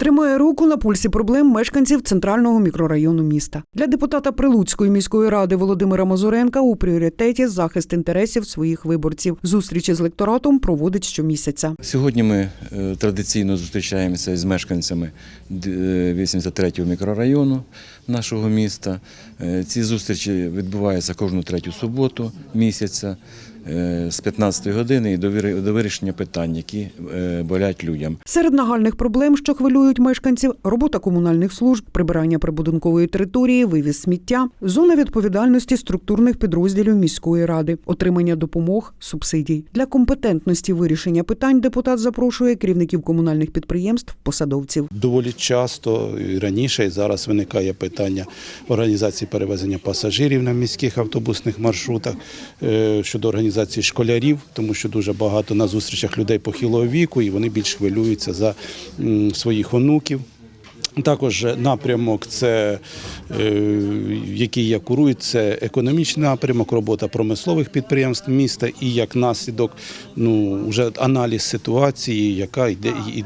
Тримає руку на пульсі проблем мешканців центрального мікрорайону міста. Для депутата Прилуцької міської ради Володимира Мазуренка у пріоритеті захист інтересів своїх виборців. Зустрічі з лекторатом проводить щомісяця. Сьогодні ми е, традиційно зустрічаємося з мешканцями е, 83-го мікрорайону нашого міста. Е, Ці зустрічі відбуваються кожну третю суботу місяця е, з 15 години і до до вирішення питань, які е, болять людям. Серед нагальних проблем, що хвилюють мешканців, робота комунальних служб, прибирання прибудинкової території, вивіз сміття, зона відповідальності структурних підрозділів міської ради, отримання допомог, субсидій. Для компетентності вирішення питань депутат запрошує керівників комунальних підприємств, посадовців. Доволі часто і раніше і зараз виникає питання організації перевезення пасажирів на міських автобусних маршрутах е, щодо організації школярів, тому що дуже багато на зустрічах людей похилого віку, і вони більш хвилюються за своїх онуків. Також напрямок, це, е, який я курую, це економічний напрямок, робота промислових підприємств міста і як наслідок ну, вже аналіз ситуації, яка йде і-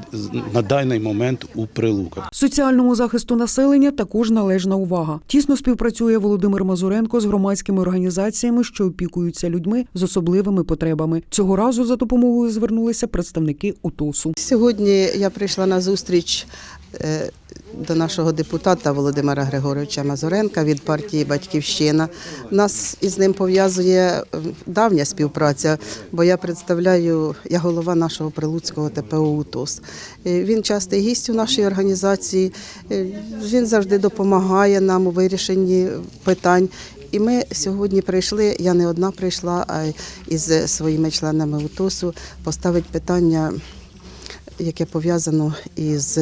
на даний момент у прилуках. Соціальному захисту населення також належна увага. Тісно співпрацює Володимир Мазуренко з громадськими організаціями, що опікуються людьми з особливими потребами. Цього разу за допомогою звернулися представники УТОСу. Сьогодні я прийшла на зустріч е, до нашого депутата Володимира Григоровича Мазуренка від партії Батьківщина. Нас із ним пов'язує давня співпраця, бо я представляю, я голова нашого прилуцького ТПО УТОС. Е, Він частий гість у нашій організації. Е, Він завжди допомагає нам у вирішенні питань. І ми сьогодні прийшли, я не одна прийшла, а із своїми членами УТОСу поставити питання яке пов'язано із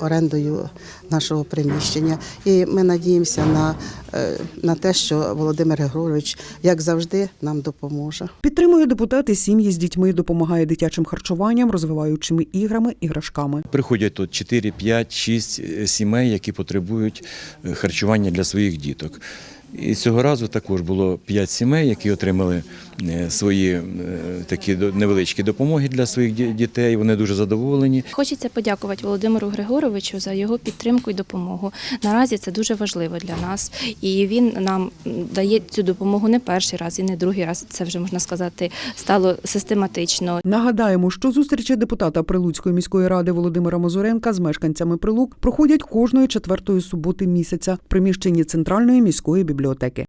орендою нашого приміщення. І ми надіємося на, е, на те, що Володимир Григорович, як завжди, нам допоможе. Підтримує депутати сім'ї з дітьми, допомагає дитячим харчуванням, розвиваючими іграми, іграшками. Приходять тут 4, 5, 6 сімей, які потребують е, харчування для своїх діток. І цього разу також було 5 сімей, які отримали е, свої такі до- невеличкі допомоги для своїх дітей. Вони дуже задоволені. Хочеться подякувати Володимиру Григоровичу за його підтримку і допомогу. Наразі це дуже важливо для нас, і він нам дає цю допомогу не перший раз і не другий раз. Це вже можна сказати стало систематично. Нагадаємо, що зустрічі депутата Прилуцької міської ради Володимира Мазуренка з мешканцями Прилук проходять кожної четвертої суботи місяця в приміщенні центральної міської бібліотеки.